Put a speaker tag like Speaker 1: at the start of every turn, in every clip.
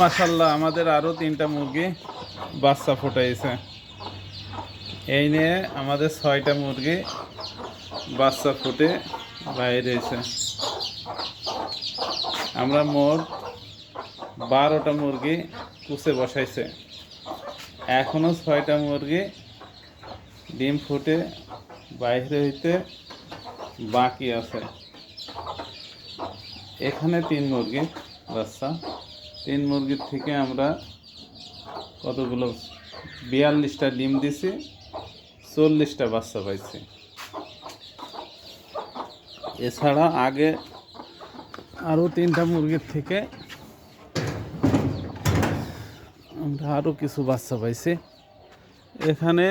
Speaker 1: মাসাল্লাহ আমাদের আরও তিনটা মুরগি বাচ্চা ফুটাইছে। এই নিয়ে আমাদের ছয়টা মুরগি বাচ্চা ফুটে বাইরে এসে আমরা মোট বারোটা মুরগি কুচে বসাইছে। এখনও ছয়টা মুরগি ডিম ফুটে বাইরে হইতে বাকি আছে। এখানে তিন মুরগি, বাচ্চা। তিন মুরগির থেকে আমরা কতগুলো, বিয়াল্লিশটা ডিম দিছি, চল্লিশটা বাচ্চা পাইছি। এছাড়া আগে আরও তিনটা মুরগির থেকে আমরা আরও কিছু বাচ্চা পাইছি। এখানে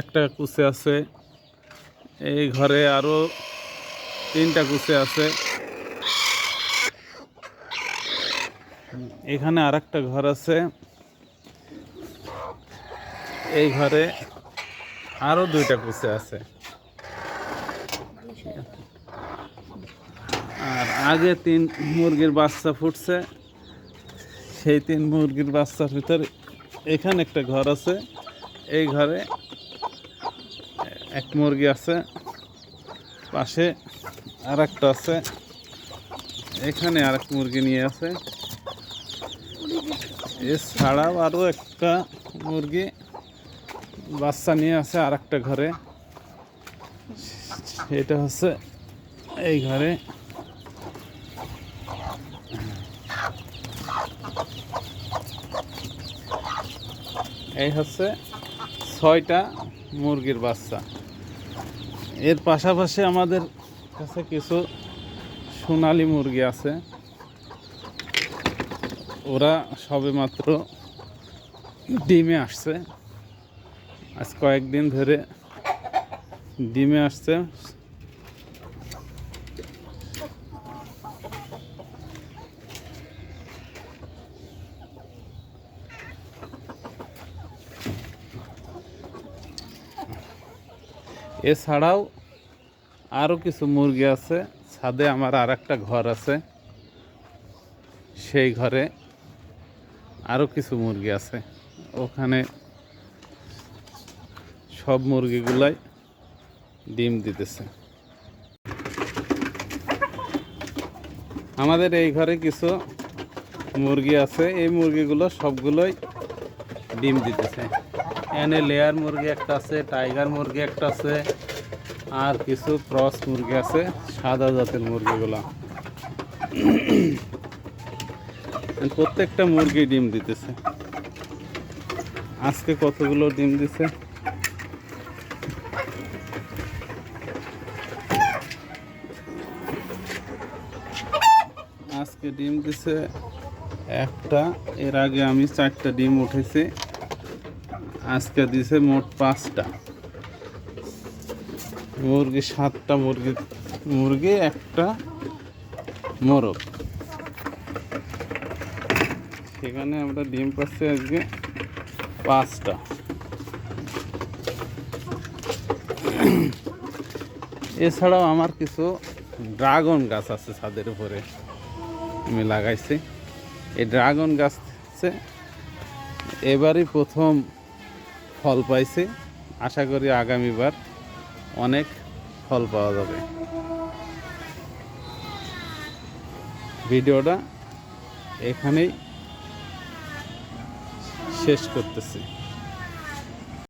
Speaker 1: একটা কুচে আছে, এই ঘরে আরও তিনটা কুচে আছে। এখানে আর একটা ঘর আছে। এই ঘরে আরও দুইটা কুচে আছে। আর আগে তিন মুরগির বাচ্চা ফুটছে, সেই তিন মুরগির বাচ্চার ভিতরে এখানে একটা ঘর আছে। এই ঘরে এক মুরগি আছে, পাশে আর একটা আছে, এখানে আর এক মুরগি নিয়ে আছে। এছাড়াও আরও একটা মুরগি বাচ্চা নিয়ে আছে আর একটা ঘরে। এটা হচ্ছে এই ঘরে। এই হচ্ছে ছয়টা মুরগির বাচ্চা। এর পাশাপাশি আমাদের কাছে কিছু সোনালি মুরগি আছে। ওরা সবে মাত্র ডিমে আসছে। আজ কয়েকদিন ধরে ডিমে আসছে। এছাড়াও আরও কিছু মুরগি আছে। ছাদে আমার আর একটা ঘর আছে। সেই ঘরে আরও কিছু মুরগি আছে। ওখানে সব মুরগিগুলাই ডিম দিতেছে। আমাদের এই ঘরে কিছু মুরগি আছে। এই মুরগিগুলো সবগুলোই ডিম দিতেছে। এনে লেয়ার মুরগি একটা আছে, টাইগার মুরগি একটা আছে, আর কিছু ক্রস মুরগি আছে, সাদা জাতের মুরগিগুলো। প্রত্যেকটা মুরগি ডিম দিতেছে। আজকে কতগুলো ডিম দিছে? আজকে ডিম দিছে একটা, এর আগে আমি চারটা ডিম উঠেছি, আজকে দিছে মোট পাঁচটা। মুরগি সাতটা মুরগি মুরগি একটা মোরগ। সেখানে আমরা ডিম পাচ্ছি আজকে পাঁচটা। এছাড়াও আমার কিছু ড্রাগন গাছ আছে ছাদের উপরে, আমি লাগাইছি। এই ড্রাগন গাছে এবারই প্রথম ফল পাইছি। আশা করি আগামীবার অনেক ফল পাওয়া যাবে। ভিডিওটা এখানেই শেষ করতেছি